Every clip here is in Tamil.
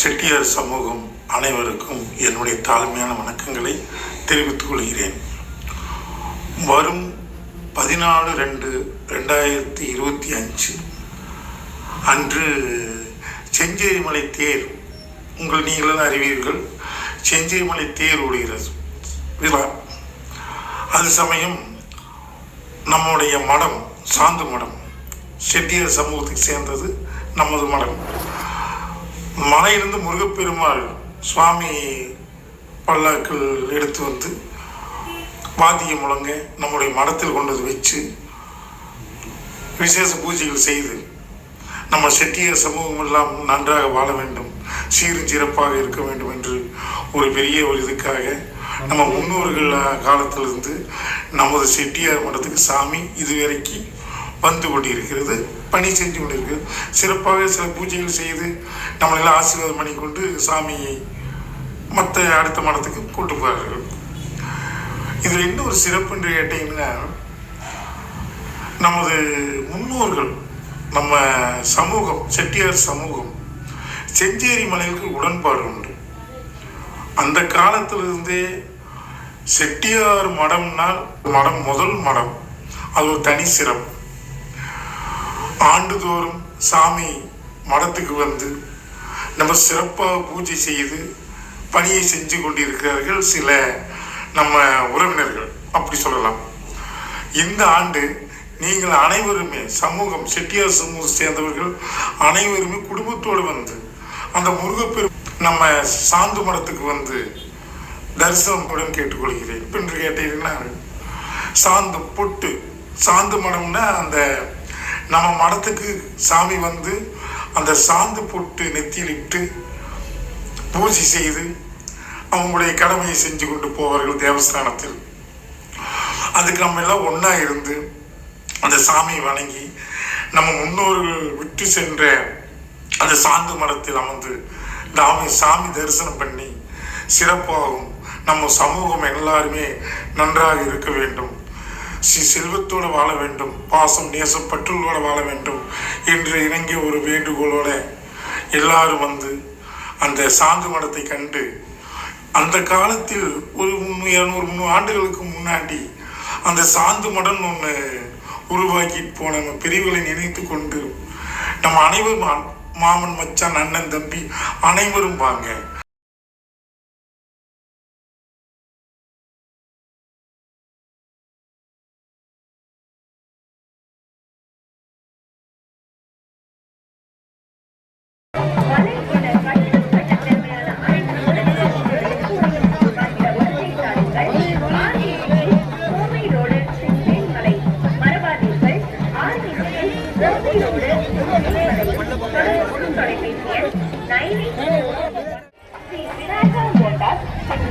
செட்டியார் சமூகம் அனைவருக்கும் என்னுடைய தாழ்மையான வணக்கங்களை தெரிவித்துக் கொள்கிறேன். வரும் பதினாலு ரெண்டு ரெண்டாயிரத்தி இருபத்தி அஞ்சு அன்று செஞ்சேரிமலை தேர் உங்கள் நீங்களும் அறிவீர்கள்? செஞ்சேரிமலை தேர் ஓடுகிறது விழா. அது சமயம் நம்முடைய மடம் சாந்து மடம் செட்டியார் சமூகத்தை சேர்ந்தது நமது மடம். மலையிலிருந்து முருகப்பெருமாள் சுவாமி பல்லாக்கள் எடுத்து வந்து வாத்தியம் முழங்க நம்முடைய மடத்தில் கொண்டு வந்து வச்சு விசேஷ பூஜைகள் செய்து நம்ம செட்டியார் சமூகம் எல்லாம் நன்றாக வாழ வேண்டும் சீரும் சிறப்பாக இருக்க வேண்டும் என்று ஒரு பெரிய ஒரு இதுக்காக நம்ம முன்னோர்கள் காலத்திலிருந்து நமது செட்டியார் மடத்துக்கு சாமி இதுவரைக்கும் வந்து கொண்டிருக்கிறது பணி செஞ்சு கொண்டிருக்கிறது சிறப்பாக சில பூஜைகள் செய்து நம்மளெல்லாம் ஆசீர்வாதம் பண்ணி கொண்டு சாமியை மற்ற அடுத்த மடத்துக்கு கூட்டு போகிறார்கள் இதில் என்ன ஒரு சிறப்பு என்று கேட்டீங்கன்னா நமது முன்னோர்கள் நம்ம சமூகம் செட்டியார் சமூகம் செஞ்சேரி மலைகளுக்கு உடன்பாடு உண்டு. அந்த காலத்திலிருந்தே செட்டியார் மடம்னால் மடம் முதல் மடம் அது ஒரு தனி சிறப்பு. ஆண்டுதோறும் சாமி மடத்துக்கு வந்து நம்ம சிறப்பாக பூஜை செய்து பணியை செஞ்சு கொண்டிருக்கிறார்கள் சில நம்ம உறவினர்கள். அப்படி சொல்லலாம். இந்த ஆண்டு நீங்கள் அனைவருமே சமூகம் செட்டியார் சமூகம் சேர்ந்தவர்கள் அனைவருமே குடும்பத்தோடு வந்து அந்த முருகப்பெரு நம்ம சாந்து மடத்துக்கு வந்து தரிசனம் கூட கேட்டுக்கொள்கிறேன். என்று கேட்டீங்கன்னா சாந்து பொட்டு சாந்து மடம்னா அந்த நம்ம மடத்துக்கு சாமி வந்து அந்த சாந்து பொட்டு நெத்தியிலிட்டு பூஜை செய்து அவங்களுடைய கடமையை செஞ்சு கொண்டு போவார்கள் தேவஸ்தானத்தில். அதுக்கு நம்ம எல்லாம் ஒன்றா இருந்து அந்த சாமியை வணங்கி நம்ம முன்னோர்கள் விட்டு சென்ற அந்த சாந்து மரத்தில் அமர்ந்து தாமி சாமி தரிசனம் பண்ணி சிறப்பாகும் நம்ம சமூகம் எல்லாருமே நன்றாக இருக்க வேண்டும். செல்வத்தோடு வாழ வேண்டும் பாசம் நேசம் பற்றுகளோடு வாழ வேண்டும் என்று இணங்கிய ஒரு வேண்டுகோளோட எல்லாரும் வந்து அந்த சாந்து மடத்தை கண்டு அந்த காலத்தில் ஒரு முந்நூறு இரநூறு முந்நூறு ஆண்டுகளுக்கு முன்னாடி அந்த சாந்து மடம் ஒன்று உருவாக்கி போன நம்ம பிரிவுகளை நினைத்து கொண்டு நம்ம அனைவரும் மா- மாமன் மச்சான் அண்ணன் தம்பி அனைவரும் வாங்க.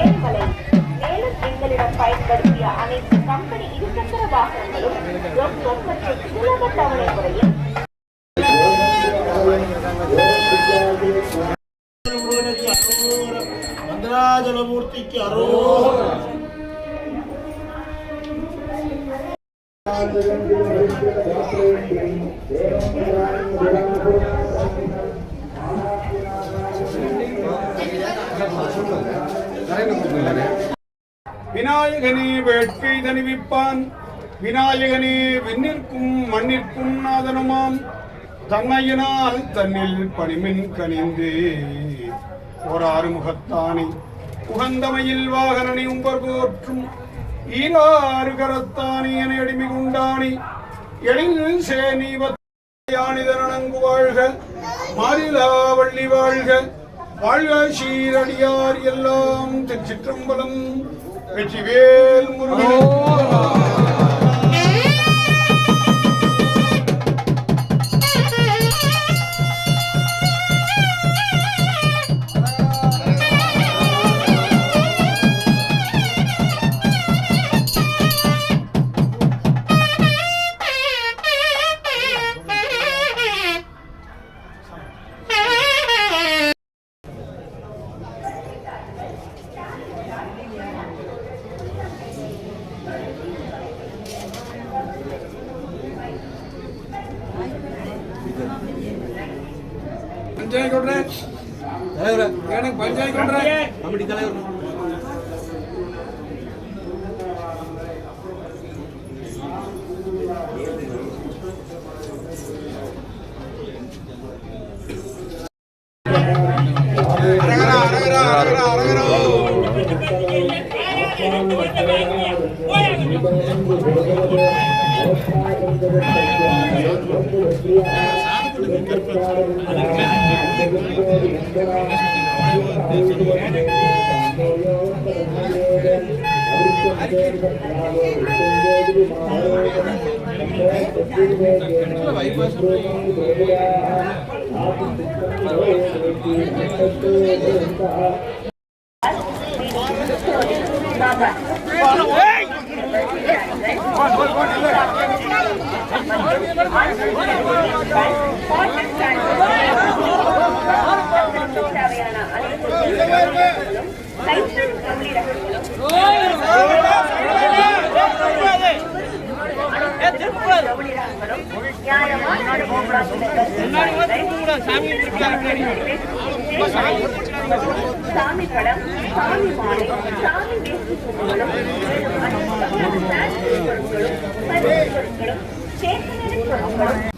செஞ்சேன் மேலும் எங்களிடம் பயன்படுத்திய அனைத்து கம்பெனி இருசக்கர வாகனங்களும் ரொக்கம் சுலப தவணை முறையில் மந்திராஜலமூர்த்திக்கு அரோகரம் விநாயகனே வேட்கை தணிவிப்பான். விநாயகனே விண்ணிற்கும் மண்ணிற்கும் நாதனுமாம். தன்மையினால் தன்னில் பணிமின் கனிந்து. ஓர் ஆறுமுகத்தானே உகந்தமையில் வாகனனை உம்பர் போற்றும். ஈராறு கரத்தானி என அடிமை கொண்டானி எழில் சேனிவத்தானிதனங்கு வாழ்க. மாறிலா வள்ளி வாழ்க. வாழ்க சீரடியார் எல்லாம். திருச்சிற்றம்பலம் வெற்றி வேல் முருகன் Yeah. அனைத்து கம்பெனிகளும் சாமி படம் சாமி மாலை சாமி வேஷ்டி பொருட்களும் பொருட்களும் சேர்த்து பொருட்களும்